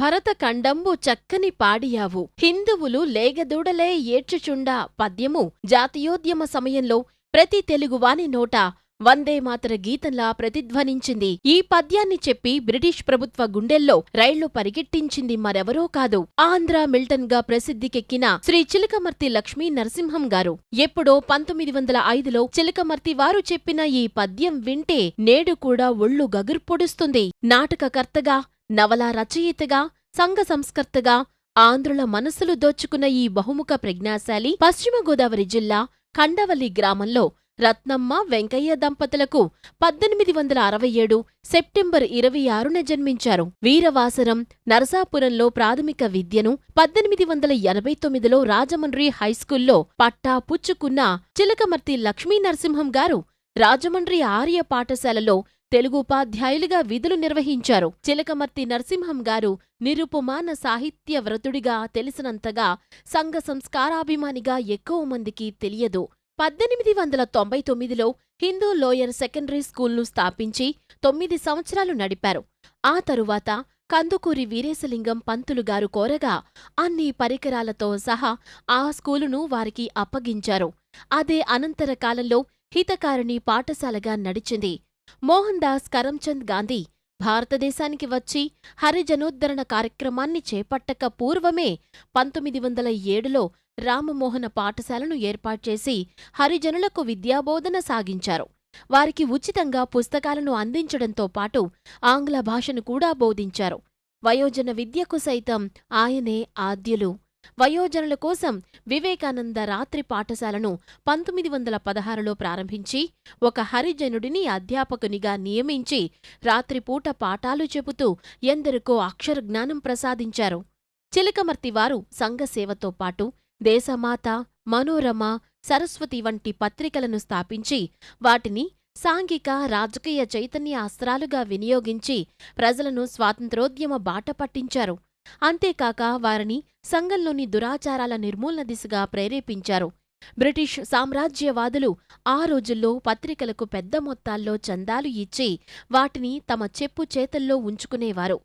భరత కండంబు చక్కని పాడియావు. హిందువులు లేగదూడలే ఏడ్చుచుండా పద్యము. జాతీయోద్యమ సమయంలో ప్రతి తెలుగువాని నోట వందే మాతర గీతంలా ప్రతిధ్వనించింది. ఈ పద్యాన్ని చెప్పి బ్రిటిష్ ప్రభుత్వ గుండెల్లో రైళ్ళు పరిగెట్టించింది మరెవరో కాదు. ఆంధ్ర మిల్టన్గా ప్రసిద్ధికెక్కిన శ్రీ చిలకమర్తి లక్ష్మీ నరసింహం గారు. ఎప్పుడో పంతొమ్మిది వందల ఐదులో చిలకమర్తి వారు చెప్పిన ఈ పద్యం వింటే నేడు కూడా ఒళ్ళు గగుర్పొడుస్తుంది. నాటకకర్తగా నవలా రచయితగా సంఘ సంస్కర్తగా ఆంధ్రుల మనసులు దోచుకున్న ఈ బహుముఖ ప్రజ్ఞాశాలి పశ్చిమ గోదావరి జిల్లా కండవల్లి గ్రామంలో రత్నమ్మ వెంకయ్య దంపతులకు పద్దెనిమిది వందల అరవై ఏడు సెప్టెంబర్ ఇరవై ఆరున జన్మించారు. వీరవాసరం నరసాపురంలో ప్రాథమిక విద్యను పద్దెనిమిది వందల ఎనభై తొమ్మిదిలో రాజమండ్రి హైస్కూల్లో పట్టా పుచ్చుకున్న చిలకమర్తి లక్ష్మీ నరసింహం గారు రాజమండ్రి ఆర్య పాఠశాలలో తెలుగు ఉపాధ్యాయులుగా విధులు నిర్వహించారు. చిలకమర్తి నరసింహం గారు నిరుపమాన సాహిత్య వ్రతుడిగా తెలిసినంతగా సంఘ సంస్కారాభిమానిగా ఎక్కువ మందికి తెలియదు. పద్దెనిమిది వందల తొంభై తొమ్మిదిలో హిందూ లోయర్ సెకండరీ స్కూల్ను స్థాపించి తొమ్మిది సంవత్సరాలు నడిపారు. ఆ తరువాత కందుకూరి వీరేశలింగం పంతులు గారు కోరగా అన్ని పరికరాలతో సహా ఆ స్కూలును వారికి అప్పగించారు. అదే అనంతర కాలంలో హితకారిణి పాఠశాలగా నడిచింది. మోహన్ దాస్ కరంచంద్ గాంధీ భారతదేశానికి వచ్చి హరిజనోద్ధరణ కార్యక్రమాన్ని చేపట్టక పూర్వమే పంతొమ్మిది వందల ఏడులో రామమోహన పాఠశాలను ఏర్పాట్చేసి హరిజనులకు విద్యాబోధన సాగించారు. వారికి ఉచితంగా పుస్తకాలను అందించడంతో పాటు ఆంగ్ల భాషను కూడా బోధించారు. వయోజన విద్యకు సైతం ఆయనే ఆద్యులు. వయోజనుల కోసం వివేకానంద రాత్రి పాఠశాలను పంతొమ్మిది వందల పదహారులో ప్రారంభించి ఒక హరిజనుడిని అధ్యాపకునిగా నియమించి రాత్రిపూట పాఠాలు చెబుతూ ఎందరికో అక్షర జ్ఞానం ప్రసాదించారు చిలకమర్తివారు సంఘసేవతో పాటు దేశమాత మనోరమ సరస్వతి వంటి పత్రికలను స్థాపించి వాటిని సాంఘిక రాజకీయ చైతన్య అస్త్రాలుగా వినియోగించి ప్రజలను స్వాతంత్రోద్యమ బాట పట్టించారు. అంతేకాక వారిని సంఘంలోని దురాచారాల నిర్మూలన దిశగా ప్రేరేపించారు. బ్రిటిష్ సామ్రాజ్యవాదులు ఆ రోజుల్లో పత్రికలకు పెద్ద మొత్తాల్లో చందాలు ఇచ్చి వాటిని తమ చెప్పు చేతల్లో ఉంచుకునేవారు.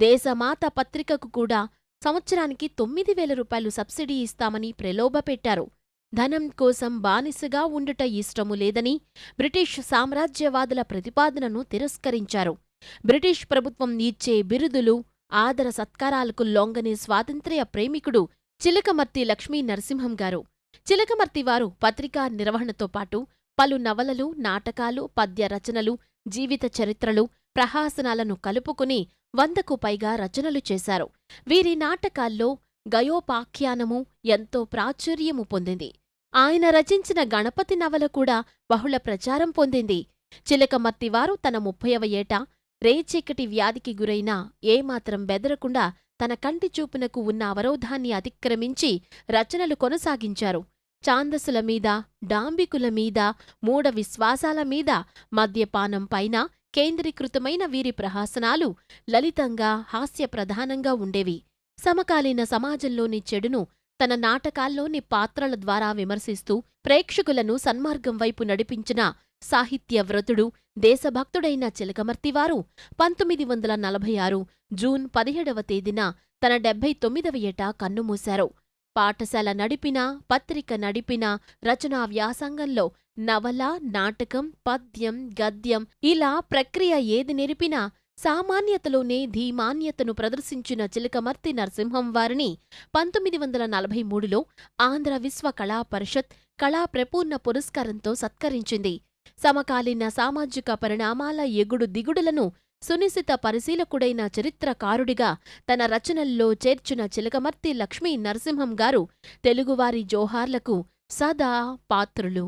దేశమాత పత్రికకు కూడా సంవత్సరానికి తొమ్మిది వేల రూపాయలు సబ్సిడీ ఇస్తామని ప్రలోభపెట్టారు ధనం కోసం బానిసగా ఉండుట ఇష్టము లేదని బ్రిటిష్ సామ్రాజ్యవాదుల ప్రతిపాదనను తిరస్కరించారు. బ్రిటిష్ ప్రభుత్వం ఇచ్చే బిరుదులు ఆదర సత్కారాలకు లొంగని స్వాతంత్ర్య ప్రేమికుడు చిలకమర్తి లక్ష్మీ నరసింహం గారు. చిలకమర్తివారు పత్రికా నిర్వహణతో పాటు పలు నవలలు నాటకాలు పద్య రచనలు జీవిత చరిత్రలు ప్రహాసనాలను కలుపుకుని వందకు పైగా రచనలు చేశారు. వీరి నాటకాల్లో గయోపాఖ్యానము ఎంతో ప్రాచుర్యము పొందింది. ఆయన రచించిన గణపతి నవల కూడా బహుళ ప్రచారం పొందింది. చిలకమర్తివారు తన ముప్పైవ ఏట రేచీకటి వ్యాధికి గురైనా ఏమాత్రం బెదరకుండా తన కంటి చూపునకు ఉన్న అవరోధాన్ని అతిక్రమించి రచనలు కొనసాగించారు. ఛాందసుల మీద డాంబికుల మీద మూఢ విశ్వాసాల మీద మద్యపానం పైన కేంద్రీకృతమైన వీరి ప్రహాసనాలు లలితంగా హాస్యప్రధానంగా ఉండేవి. సమకాలీన సమాజంలోని చెడును తన నాటకాల్లోని పాత్రల ద్వారా విమర్శిస్తూ ప్రేక్షకులను సన్మార్గం వైపు నడిపించిన సాహిత్య వ్రతుడు దేశభక్తుడైన చిలకమర్తివారు పంతొమ్మిది వందల నలభై ఆరు జూన్ పదిహేడవ తేదీన తన డెబ్బై తొమ్మిదవ ఏట కన్నుమూశారు. పాఠశాల నడిపిన పత్రిక నడిపిన రచనా వ్యాసంగంలో నవల నాటకం పద్యం గద్యం ఇలా ప్రక్రియ ఏది నెరిపినా సామాన్యతలోనే ధీమాన్యతను ప్రదర్శించిన చిలకమర్తి నరసింహం వారిని పంతొమ్మిది వందల నలభై మూడులో ఆంధ్ర విశ్వ కళా పరిషత్ కళా ప్రపూర్ణ పురస్కారంతో సత్కరించింది. సమకాలీన సామాజిక పరిణామాల ఎగుడు దిగుడులను సునిశిత పరిశీలకుడైన చరిత్రకారుడిగా తన రచనల్లో చేర్చిన చిలకమర్తి లక్ష్మీ నరసింహం గారు తెలుగువారి జోహార్లకు సదా పాత్రులు.